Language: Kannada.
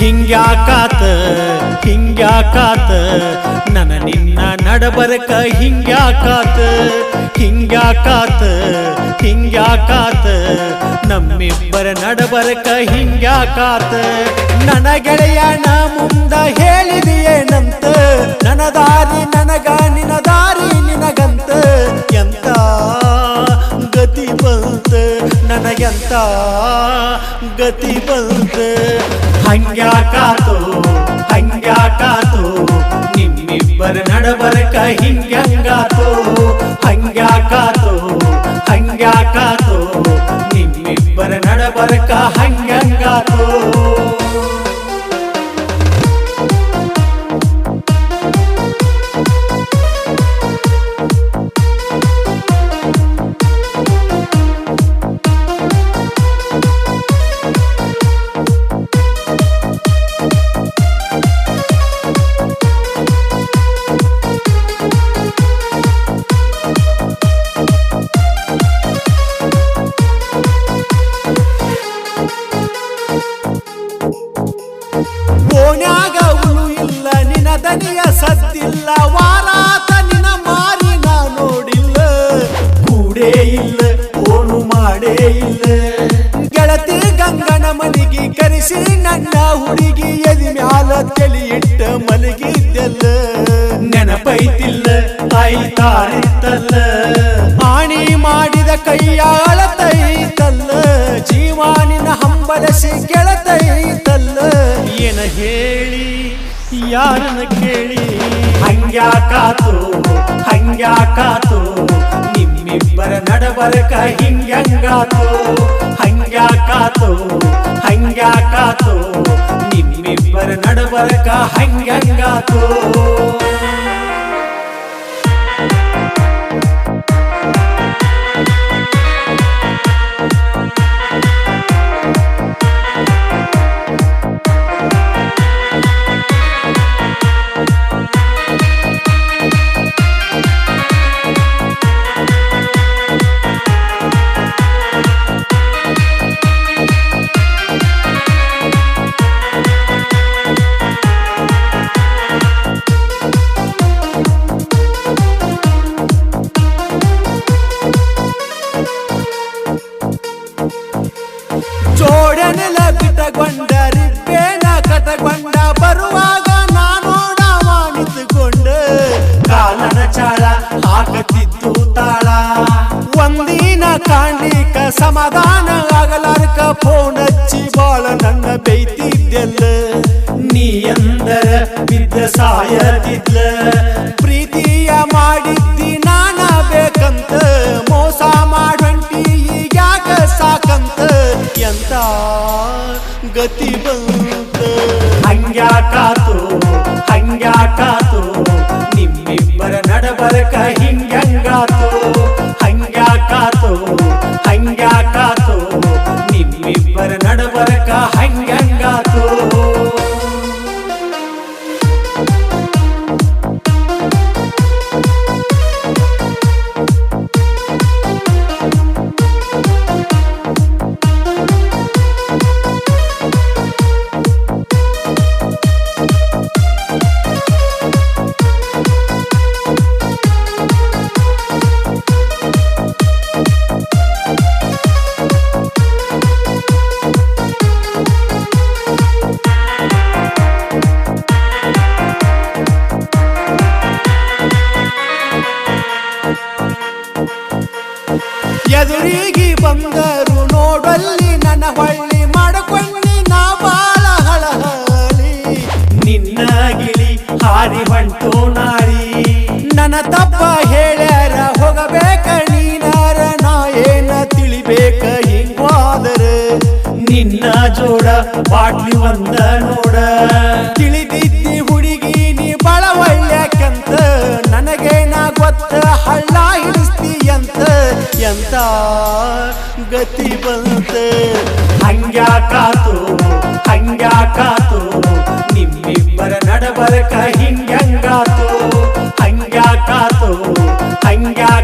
ಹಿಂಗ್ಯಾಕಾತ ಹಿಂಗ್ಯಾಕಾತ ನನ ನಿನ್ನ ನಡಬರಕ ಹಿಂಗ್ಯಾಕಾತ ಹಿಂಗ್ಯಾಕಾತ ಹಿಂಗ್ಯಾಕಾತ, ನಮ್ಮಿಬ್ಬರ ನಡಬರಕ ಹಿಂಗ್ಯಾಕಾತ. ನನ್ನ ಗೆಳೆಯನ ಮುಂದ ಹೇಳಿದೆಯೇನಂತ ನನ ದಾರಿ ನನಗ ನಿನ ದಾರಿ ನಿನಗಂತ. ಎಂತ ಗತಿ ಬಂತ, ನನಗೆಂತ ಗತಿ ಬಂತೆ ಹಂಗ್ಯಾಕಾತು ಹಂಗ್ಯಾಕಾತು ನಿಮ್ಮಿಬ್ಬರ ನಡಬರಕ ಹಿಂಗ್ಯಾಂಗಾತು ಹಂಗ್ಯಾಕಾತು ನಿನ ದನಿಯ ಸದ್ದಿಲ್ಲ ವಾರಾತ ನಿನ ಮಾರಿ ನಾ ನೋಡಿಲ್ಲ. ಕೂಡೇ ಇಲ್ಲ ಓಣು ಮಾಡೇ ಇಲ್ಲ. ಗೆಳತಿ ಗಂಗನ ಮನಿಗೆ ಕರೆಸಿ ನನ್ನ ಹುಡುಗಿ ಎದಿ ಮ್ಯಾಲ ತಲಿ ಇಟ್ಟ ಮಲಗಿದ್ದೆಲ್ಲ. ನೆನಪೈತಿಲ್ಲ ಆಯ್ತಾರಿತ್ತಲ್ಲ ಆಣಿ ಮಾಡಿದ ಕೈಯಾಳ ತೈತಲ್ಲ ಜೀವಾನಿನ ಹಂಬಲಸಿ ಗೆಳತೈತಲ್ಲ. ಏನ ಹೇಳಿ? ಯಾರನ್ನ ಕೇಳಿ? ಹಂಗ್ಯಾಕಾತು ಹಂಗ್ಯಾಕಾತು ನಿಮ್ಮಿಬ್ಬರ ನಡಬರಕ ಹಿಂಗ್ಯಾಂಗಾತು. ಹಂಗ್ಯಾಕಾತು ಹಂಗ್ಯಾಕಾತು ನಿಮ್ಮಿಬ್ಬರ ನಡಬರಕ ಹಂಗ್ಯಾಂಗಾತು. ಜೋಡನೆಲ ಬಿಟಗೊಂಡ ರಿಪ್ಪೇನ ಕಟಗೊಂಡ ಬರುವಾಗ ನಾನೋಡ ನಿಂತುಕೊಂಡ ಕಾಲನ ಚಾಳ ಹಾಕತಿದ್ದು ತಾಳ ಒಂದಿನ ಕಾಣ್ಲಿಕ ಸಮಾಧಾನ ಆಗಲಾರ್ಕ ಫೋನ್ ಹಚ್ಚಿ ಬಾಳ ನನ್ನ ಬೈತಿದ್ದೆಲ್ಲ ನೀ ಎಂದರ ಬಿದ್ದ ಸಾಯತಿದ್ಲ ಪ್ರೀತಿಯ ಗತಿ ಬಂತ ಹಂಗ್ಯಾಕಾತು ಹಂಗ್ಯಾಕಾತು ನಿಮ್ಮಿಬ್ಬರ ನಡಬರಕ ಹಿಂಗ್ಯಾಂಗಾತು. ಎದುರಿಗೆ ಬಂದರು ನೋಡಲ್ಲಿ ನನ್ನ ಹೊಳ್ಳಿ ಮಾಡಿಕೊಳ್ಳಿ ನಾ ಬಾಳ ಹಳಹಳಿ. ನಿನ್ನ ಗಿಳಿ ಹಾರಿ ಹೊಂಟು ನಾರಿ ನನ್ನ ತಪ್ಪ ಹೇಳ್ಯಾರ ಹೋಗಬೇಕ ನೀನಾರ ನಾ ಏನ ತಿಳಿಬೇಕ ಹಿಂಗಾದರ ನಿನ್ನ ಜೋಡ ಬಾಟ್ಲಿ ಒಂದ ನೋಡ. ತಿಳಿದಿದ್ದಿ ಅಂತ ಗತಿ ಬಂತ ಹಂಗ್ಯಾಕಾತು ಹಂಗ್ಯಾಕಾತು ನಿಮ್ಮಿಬ್ಬರ ನಡಬರಕ ಹಿಂಗ್ಯಾಂಗಾತು. ಹಂಗ್ಯಾಕಾತು ಹಂಗ್ಯಾ